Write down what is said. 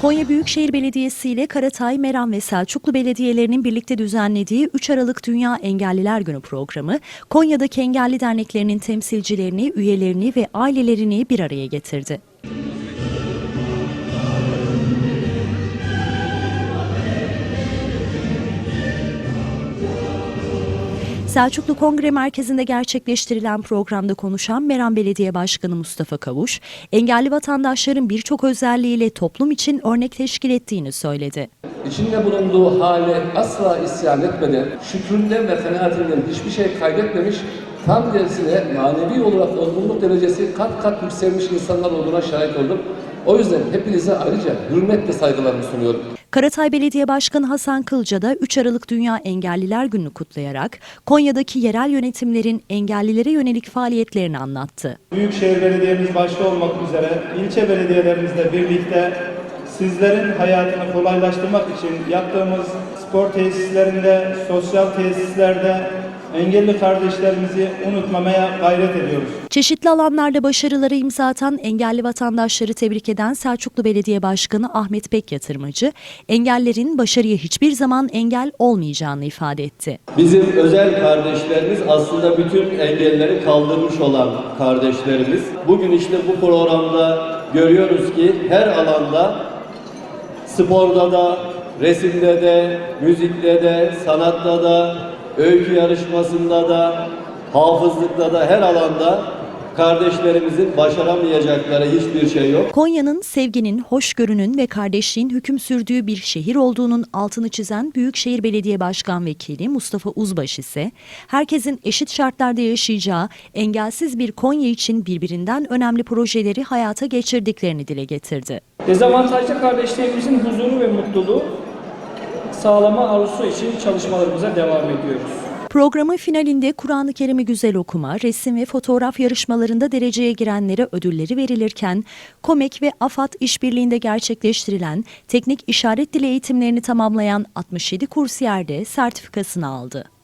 Konya Büyükşehir Belediyesi ile Karatay, Meram ve Selçuklu Belediyelerinin birlikte düzenlediği 3 Aralık Dünya Engelliler Günü programı, Konya'daki engelli derneklerinin temsilcilerini, üyelerini ve ailelerini bir araya getirdi. Selçuklu Kongre Merkezi'nde gerçekleştirilen programda konuşan Meram Belediye Başkanı Mustafa Kavuş, engelli vatandaşların birçok özelliğiyle toplum için örnek teşkil ettiğini söyledi. İçinde bulunduğu hale asla isyan etmeden, şükründen ve kanaatinden hiçbir şey kaybetmemiş, tam tersine manevi olarak olgunluk derecesi kat kat yükselmiş insanlar olduğuna şahit oldum. O yüzden hepinize ayrıca hürmet ve saygılarımı sunuyorum. Karatay Belediye Başkanı Hasan Kılca da 3 Aralık Dünya Engelliler Günü'nü kutlayarak Konya'daki yerel yönetimlerin engellilere yönelik faaliyetlerini anlattı. Büyükşehir Belediyemiz başta olmak üzere ilçe belediyelerimizle birlikte sizlerin hayatını kolaylaştırmak için yaptığımız spor tesislerinde, sosyal tesislerde engelli kardeşlerimizi unutmamaya gayret ediyoruz. Çeşitli alanlarda başarılara imza atan engelli vatandaşları tebrik eden Selçuklu Belediye Başkanı Ahmet Bek Yatırmacı, engellerin başarıya hiçbir zaman engel olmayacağını ifade etti. Bizim özel kardeşlerimiz aslında bütün engelleri kaldırmış olan kardeşlerimiz. Bugün işte bu programda görüyoruz ki her alanda sporda da, resimde de, müzikte de, sanatta da, öykü yarışmasında da, hafızlıkta da her alanda kardeşlerimizin başaramayacakları hiçbir şey yok. Konya'nın sevginin, hoşgörünün ve kardeşliğin hüküm sürdüğü bir şehir olduğunun altını çizen Büyükşehir Belediye Başkan Vekili Mustafa Uzbaş ise herkesin eşit şartlarda yaşayacağı engelsiz bir Konya için birbirinden önemli projeleri hayata geçirdiklerini dile getirdi. Dezavantajlı kardeşlerimizin huzuru ve mutluluğu sağlama arzusu için çalışmalarımıza devam ediyoruz. Programın finalinde Kur'an-ı Kerim'i güzel okuma, resim ve fotoğraf yarışmalarında dereceye girenlere ödülleri verilirken, KOMEK ve AFAD işbirliğinde gerçekleştirilen teknik işaret dili eğitimlerini tamamlayan 67 kursiyer de sertifikasını aldı.